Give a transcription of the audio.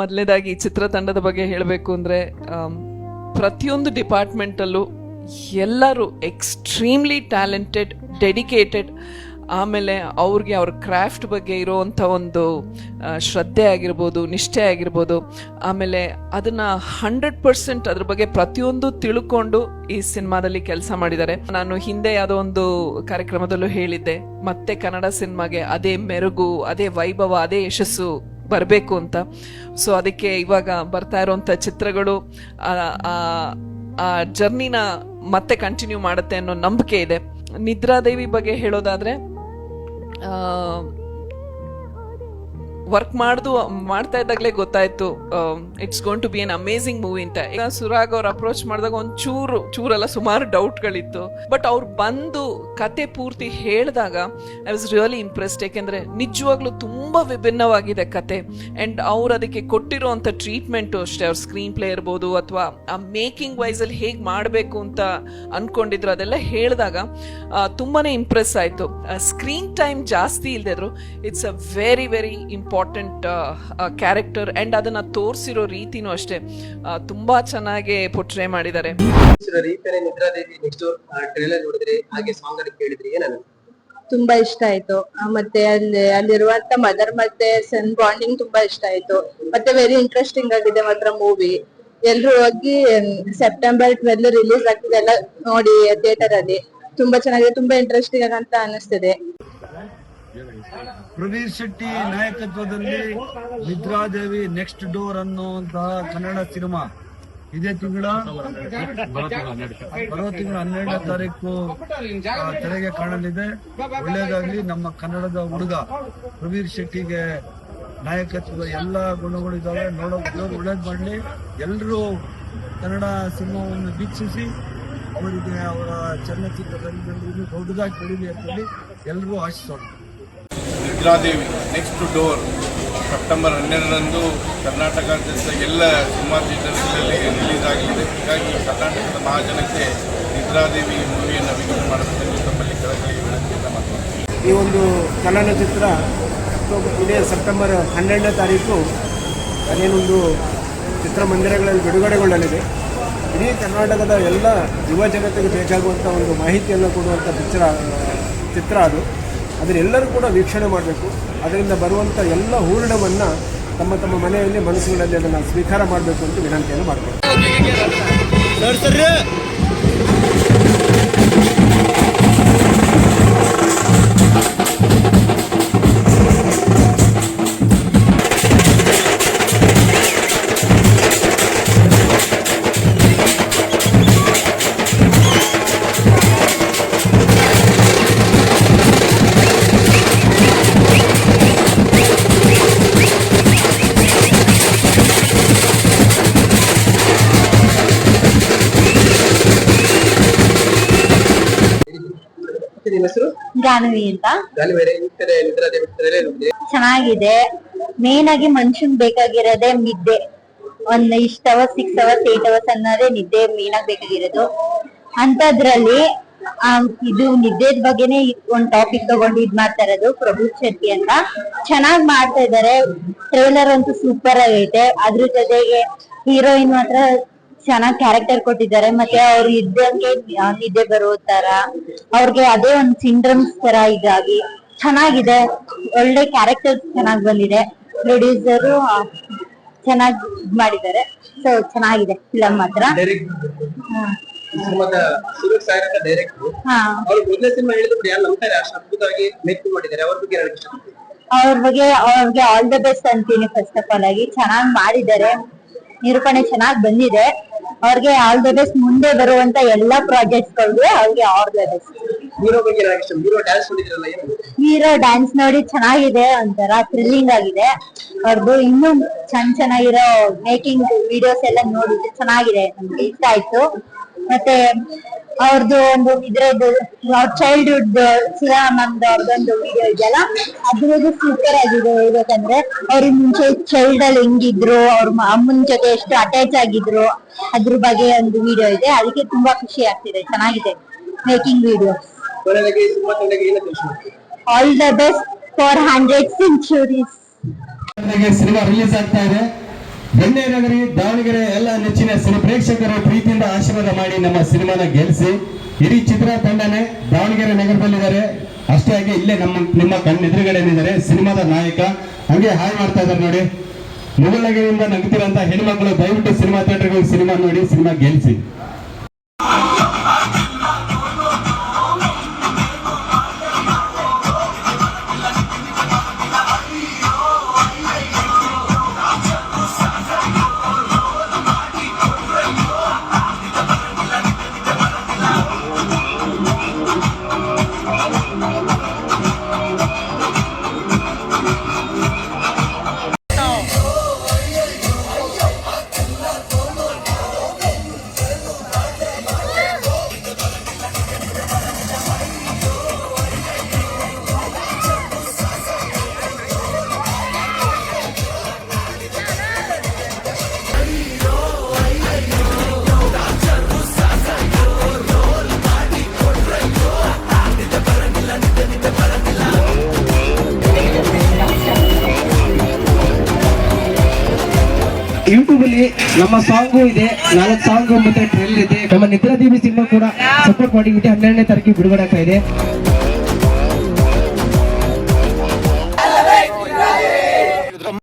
ಮೊದಲನೇದಾಗಿ ಚಿತ್ರತಂಡದ ಬಗ್ಗೆ ಹೇಳಬೇಕು ಅಂದರೆ ಪ್ರತಿಯೊಂದು ಡಿಪಾರ್ಟ್ಮೆಂಟಲ್ಲೂ ಎಲ್ಲರೂ ಎಕ್ಸ್ಟ್ರೀಮ್ಲಿ ಟ್ಯಾಲೆಂಟೆಡ್, ಡೆಡಿಕೇಟೆಡ್, ಆಮೇಲೆ ಅವ್ರಿಗೆ ಅವ್ರ ಕ್ರಾಫ್ಟ್ ಬಗ್ಗೆ ಇರೋವಂಥ ಒಂದು ಶ್ರದ್ಧೆ ಆಗಿರ್ಬೋದು, ನಿಷ್ಠೆ ಆಗಿರ್ಬೋದು, ಆಮೇಲೆ ಅದನ್ನು ಹಂಡ್ರೆಡ್ ಪರ್ಸೆಂಟ್ ಅದ್ರ ಬಗ್ಗೆ ಪ್ರತಿಯೊಂದು ತಿಳ್ಕೊಂಡು ಈ ಸಿನಿಮಾದಲ್ಲಿ ಕೆಲಸ ಮಾಡಿದ್ದಾರೆ. ನಾನು ಹಿಂದೆ ಯಾವುದೋ ಒಂದು ಕಾರ್ಯಕ್ರಮದಲ್ಲೂ ಹೇಳಿದ್ದೆ, ಮತ್ತೆ ಕನ್ನಡ ಸಿನಿಮಾಗೆ ಅದೇ ಮೆರುಗು, ಅದೇ ವೈಭವ, ಅದೇ ಯಶಸ್ಸು ಬರಬೇಕು ಅಂತ. ಸೊ ಅದಕ್ಕೆ ಇವಾಗ ಬರ್ತಾ ಇರೋವಂಥ ಚಿತ್ರಗಳು, ಆ- ಜರ್ನಿನ ಮತ್ತೆ ಕಂಟಿನ್ಯೂ ಮಾಡುತ್ತೆ ಅನ್ನೋ ನಂಬಿಕೆ ಇದೆ. ನಿದ್ರಾದೇವಿ ಬಗ್ಗೆ ಹೇಳೋದಾದ್ರೆ ವರ್ಕ್ ಮಾಡ್ದು, ಮಾಡ್ತಾ ಇದ್ದಾಗಲೇ ಗೊತ್ತಾಯ್ತು it's gone to be an amazing movie ಅಂತ. ಈಗ ಸುರಾಗ್ ಅವ್ರು ಅಪ್ರೋಚ್ ಮಾಡಿದಾಗ ಒಂದು ಚೂರು, ಚೂರಲ್ಲ ಸುಮಾರು ಡೌಟ್ಗಳಿತ್ತು ಬಟ್ ಅವ್ರು ಬಂದು ಕತೆ ಪೂರ್ತಿ ಹೇಳಿದಾಗ ಐ ವಾಸ್ ರಿಯಲಿ ಇಂಪ್ರೆಸ್ಡ್ ಯಾಕೆಂದ್ರೆ ನಿಜವಾಗ್ಲೂ ತುಂಬಾ ವಿಭಿನ್ನವಾಗಿದೆ ಕತೆ. ಅಂಡ್ ಅವ್ರು ಅದಕ್ಕೆ ಕೊಟ್ಟಿರುವಂಥ ಟ್ರೀಟ್ಮೆಂಟು ಅಷ್ಟೇ, ಅವ್ರ ಸ್ಕ್ರೀನ್ ಪ್ಲೇ ಇರ್ಬೋದು ಅಥವಾ ಆ ಮೇಕಿಂಗ್ ವೈಸಲ್ಲಿ ಹೇಗೆ ಮಾಡಬೇಕು ಅಂತ ಅನ್ಕೊಂಡಿದ್ರು, ಅದೆಲ್ಲ ಹೇಳಿದಾಗ ತುಂಬಾನೇ ಇಂಪ್ರೆಸ್ ಆಯಿತು. ಸ್ಕ್ರೀನ್ ಟೈಮ್ ಜಾಸ್ತಿ ಇಲ್ದಿದ್ರು it's a very very important character and ಅದನ್ನ ತೋರಿಸಿರೋ ರೀತಿನೂ ಅಷ್ಟೇ ಆ, ತುಂಬಾ ಚೆನ್ನಾಗಿ ಪೊಟ್ರೆ ಮಾಡಿದ್ದಾರೆ. ಈ ತರ ನಿದ್ರಾದೇವಿ ನೆಕ್ಸ್ಟ್ ಟ್ರೇಲರ್ ನೋಡಿದ್ರಿ ಹಾಗೆ ಸಾಂಗ್ ಅನ್ನು ಕೇಳಿದ್ರಿ ಏನ ತುಂಬಾ ಇಷ್ಟ ಆಯ್ತು. ಮತ್ತೆ ಅಲ್ಲಿ ಅಲ್ಲಿರುವಂತ ಮದರ್ ಮತ್ತೆ ಸನ್ ಬಾಂಡಿಂಗ್ ತುಂಬಾ ಇಷ್ಟ ಆಯ್ತು. ಮತ್ತೆ ವೆರಿ ಇಂಟ್ರೆಸ್ಟಿಂಗ್ ಆಗಿದೆ ಮಾತ್ರ ಮೂವಿ ಎಲ್ರು ಹೋಗಿ ಸೆಪ್ಟೆಂಬರ್ ಟ್ವೆಲ್ ರಿಲೀಸ್ ಆಗ್ತಿದೆ ಎಲ್ಲ ನೋಡಿ ಥಿಯೇಟರ್ ಅಲ್ಲಿ. ತುಂಬಾ ಚೆನ್ನಾಗಿದೆ ತುಂಬಾ ಇಂಟ್ರೆಸ್ಟಿಂಗ್ ಅಂತ ಅನಿಸ್ತಿದೆ. ಪ್ರವೀರ್ ಶೆಟ್ಟಿ ನಾಯಕತ್ವದಲ್ಲಿ ನಿದ್ರಾದೇವಿ ನೆಕ್ಸ್ಟ್ ಡೋರ್ ಅನ್ನುವಂತಹ ಕನ್ನಡ ಸಿನಿಮಾ. ಇದೇ ತಿಂಗಳ ಬರೋ ತಿಂಗಳ ಹನ್ನೆರಡನೇ ತಾರೀಕು ತೆರೆಗೆ ಕಾಣಲಿದೆ. ಒಳ್ಳೇದಾಗ್ಲಿ ನಮ್ಮ ಕನ್ನಡದ ಹುಡುಗ ಪ್ರವೀರ್ ಶೆಟ್ಟಿಗೆ ನಾಯಕತ್ವದ ಎಲ್ಲ ಗುಣಗಳು ಇದಾವೆ ನೋಡೋದು ಒಳ್ಳೇದು ಮಾಡಲಿ. ಎಲ್ಲರೂ ಕನ್ನಡ ಸಿನಿಮಾವನ್ನು ವೀಕ್ಷಿಸಿ, ಅವರಿಗೆ ಅವರ ಚಲನಚಿತ್ರದಲ್ಲಿ ದೊಡ್ಡದಾಗಿ ಬೆಳೀಲಿ ಅಂತೇಳಿ ಎಲ್ಲರೂ ಆಶಿಸೋಣ. ನಿದ್ರಾದೇವಿ ನೆಕ್ಸ್ಟ್ ಡೋರ್ ಸೆಪ್ಟೆಂಬರ್ ಹನ್ನೆರಡರಂದು ಕರ್ನಾಟಕಾದ್ಯಂತ ಎಲ್ಲ ಸಿನಿಮಾ ಥಿಯೇಟರ್ಗಳಲ್ಲಿ ರಿಲೀಸ್ ಆಗಲಿದೆ ಹೀಗಾಗಿ ಕರ್ನಾಟಕದ ಮಹಾಜನಕ್ಕೆ ನಿದ್ರಾದೇವಿ ಮೂವಿಯನ್ನು ವೀಕ್ಷಣೆ ಮಾಡಬೇಕೆಂದು ತಮ್ಮಲ್ಲಿ ಕಳಕಳಿ ವಿನಂತಿಯನ್ನು ಮಾಡ್ತೀನಿ ಈ ಒಂದು ಚಲನಚಿತ್ರ ಇದೇ ಸೆಪ್ಟೆಂಬರ್ ಹನ್ನೆರಡನೇ ತಾರೀಕು ಅದೇನೊಂದು ಚಿತ್ರಮಂದಿರಗಳಲ್ಲಿ ಬಿಡುಗಡೆಗೊಳ್ಳಲಿದೆ. ಇಡೀ ಕರ್ನಾಟಕದ ಎಲ್ಲ ಯುವ ಜನತೆಗೆ ಬೇಕಾಗುವಂಥ ಒಂದು ಮಾಹಿತಿಯನ್ನು ಕೊಡುವಂಥ ಚಿತ್ರ ಚಿತ್ರ ಅದು. ಅದನ್ನೆಲ್ಲರೂ ಕೂಡ ವೀಕ್ಷಣೆ ಮಾಡಬೇಕು. ಅದರಿಂದ ಬರುವಂಥ ಎಲ್ಲ ಹೂರ್ಣವನ್ನು ತಮ್ಮ ತಮ್ಮ ಮನೆಯಲ್ಲಿ ಮನಸ್ಸುಗಳಲ್ಲಿ ಅದನ್ನು ಸ್ವೀಕಾರ ಮಾಡಬೇಕು ಅಂತ ವಿನಂತಿಯನ್ನು ಮಾಡಬೇಕು ನಿಮ್ಮ ಹೆಸರು? ಜಾನ್ವಿ ಅಂತ. ಚೆನ್ನಾಗಿದೆ. ಮೇನ್ ಆಗಿ ಮನುಷ್ಯನ್ ಬೇಕಾಗಿರೋದೆ ನಿದ್ದೆ. ಒಂದ್ ಇಷ್ಟ hours six hours eight hours ಅನ್ನೋದೇ ನಿದ್ದೆ ಮೇನ್ ಆಗಿ ಬೇಕಾಗಿರೋದು. ಅಂತದ್ರಲ್ಲಿ ಆ, ಇದು ನಿದ್ದೆದ ಬಗ್ಗೆನೆ ಒಂದ್ ಟಾಪಿಕ್ ತಗೊಂಡು ಇದ್ ಮಾಡ್ತಾ ಇರೋದು ಪ್ರಭು ಶೆಟ್ಟಿ ಅಂತ. ಚೆನ್ನಾಗ್ ಮಾಡ್ತಾ ಇದಾರೆ. ಟ್ರೈಲರ್ ಅಂತೂ ಸೂಪರ್ ಆಗೈತೆ. ಅದ್ರ ಜೊತೆಗೆ ಹೀರೋಯಿನ್ ಮಾತ್ರ ಚೆನ್ನಾಗ್ ಕ್ಯಾರೆಕ್ಟರ್ ಕೊಟ್ಟಿದ್ದಾರೆ. ಮತ್ತೆ ಅವ್ರು ಇದ್ದಂಗೆ ನಿದ್ದೆ ಬರೋ ತರ. ಅವ್ರಿಗೆ ಅದೇ ಒಂದ್ ಸಿಂಡ್ರಮ್ಸ್ ತರ ಇದಾಗಿ ಚೆನ್ನಾಗಿದೆ. ಒಳ್ಳೆ ಕ್ಯಾರೆಕ್ಟರ್ ಚೆನ್ನಾಗ್ ಬಂದಿದೆ. ಪ್ರೊಡ್ಯೂಸರು ಚೆನ್ನಾಗ್ ಇದ್ ಮಾಡಿದ್ದಾರೆ. ಸೊ ಚೆನ್ನಾಗಿದೆ. ಫಿಲಮ್ ಮಾತ್ರ. ಅವ್ರ ಬಗ್ಗೆ ಅವ್ರಿಗೆ ಆಲ್ ದ ಬೆಸ್ಟ್ ಅಂತೀನಿ ಫಸ್ಟ್ ಆಫ್ ಆಲ್ ಆಗಿ. ಚೆನ್ನಾಗ್ ಮಾಡಿದ್ದಾರೆ. ನಿರೂಪಣೆ ಚೆನ್ನಾಗ್ ಬಂದಿದೆ. ಅವ್ರಿಗೆ ಆಲ್ ದ ಬೆಸ್ಟ್ ಮುಂದೆ ಬರುವಂತ ಎಲ್ಲಾ ಪ್ರಾಜೆಕ್ಟ್ಸ್ ಗಳಿಗೆ ಅವ್ರಿಗೆ all the best hero dance ನೋಡಿ ಚೆನ್ನಾಗಿದೆ ಒಂಥರ ಥ್ರಿಲ್ಲಿಂಗ್ ಆಗಿದೆ. ಅವ್ರದ್ದು ಇನ್ನೂ ಚೆನ್ನ ಚೆನ್ನಾಗಿರೋ ಮೇಕಿಂಗ್ ವಿಡಿಯೋಸ್ ಎಲ್ಲ ನೋಡಿದ್ರೆ ಚೆನ್ನಾಗಿದೆ ನಮ್ಗೆ ಇಷ್ಟ ಆಯ್ತು. ಮತ್ತೆ ಅವ್ರದ್ದು ಒಂದು ಇದ್ರದ್ದು ಚೈಲ್ಡ್ಹುಡ್ ಶಿರಾ ಮ್ಯಾಮ್ದು ಅವ್ರದ್ದೊಂದು ವಿಡಿಯೋ ಇದೆಯಲ್ಲ ಅದ್ರದ್ದು ಸೂಪರ್ ಆಗಿದೆ ಹೇಳ್ಬೇಕಂದ್ರೆ, ಅವ್ರ ಮುಂಚೆ ಚೈಲ್ಡ್ ಅಲ್ಲಿ ಹೆಂಗಿದ್ರು, ಅವ್ರ ಅಮ್ಮನ ಜೊತೆ ಎಷ್ಟು ಅಟ್ಯಾಚ್ ಆಗಿದ್ರು, ಅದ್ರ ಬಗ್ಗೆ ಒಂದು ವಿಡಿಯೋ ಇದೆ. ಅದಕ್ಕೆ ತುಂಬಾ ಖುಷಿ ಆಗ್ತಿದೆ. ಚೆನ್ನಾಗಿದೆ making video all the best for hundred centuries cinema release ಆಗ್ತಾ ಇದೆ. ಬೆಣ್ಣೆ ನಗರಿ ದಾವಣಗೆರೆ ಎಲ್ಲ ನೆಚ್ಚಿನ ಸಿನಿ ಪ್ರೇಕ್ಷಕರು ಪ್ರೀತಿಯಿಂದ ಆಶೀರ್ವಾದ ಮಾಡಿ ನಮ್ಮ ಸಿನಿಮಾನ ಗೆಲ್ಲಿಸಿ ಇಡೀ ಚಿತ್ರ ತಂಡನೇ ದಾವಣಗೆರೆ ನಗರದಲ್ಲಿದ್ದಾರೆ. ಅಷ್ಟೇ ಆಗಿ ಇಲ್ಲೇ ನಮ್ಮ, ನಿಮ್ಮ ಕಣ್ಣೆದುರುಗಡೆನಿದ್ದಾರೆ ಸಿನಿಮಾದ ನಾಯಕ. ಹಂಗೆ ಹಾಯ್ ಮಾಡ್ತಾ ಇದ್ದಾರೆ ನೋಡಿ. ಮುಗಳಗಿರಿಯಿಂದ ನಗ್ತಿರೋಂಥ ಹೆಣ್ಮಕ್ಳು ದಯವಿಟ್ಟು ಸಿನಿಮಾ ಥಿಯೇಟರ್ಗೆ ಹೋಗಿ ಸಿನಿಮಾ ನೋಡಿ, ಸಿನಿಮಾ ಗೆಲ್ಲಿಸಿ ನಮ್ಮ ಸಾಂಗು ಇದೆ, ನಾಲ್ಕು ಸಾಂಗ್ ಮತ್ತೆ ಟ್ರೈಲರ್ ಇದೆ. ನಮ್ಮ ನಿದ್ರಾ ದೇವಿ ಸಿನಿಮಾ ಕೂಡ ಸಪೋರ್ಟ್ ಮಾಡಿ ಹನ್ನೆರಡನೇ ತಾರೀಕಿಗೆ ಬಿಡುಗಡೆ ಆಗ್ತಾ ಇದೆ.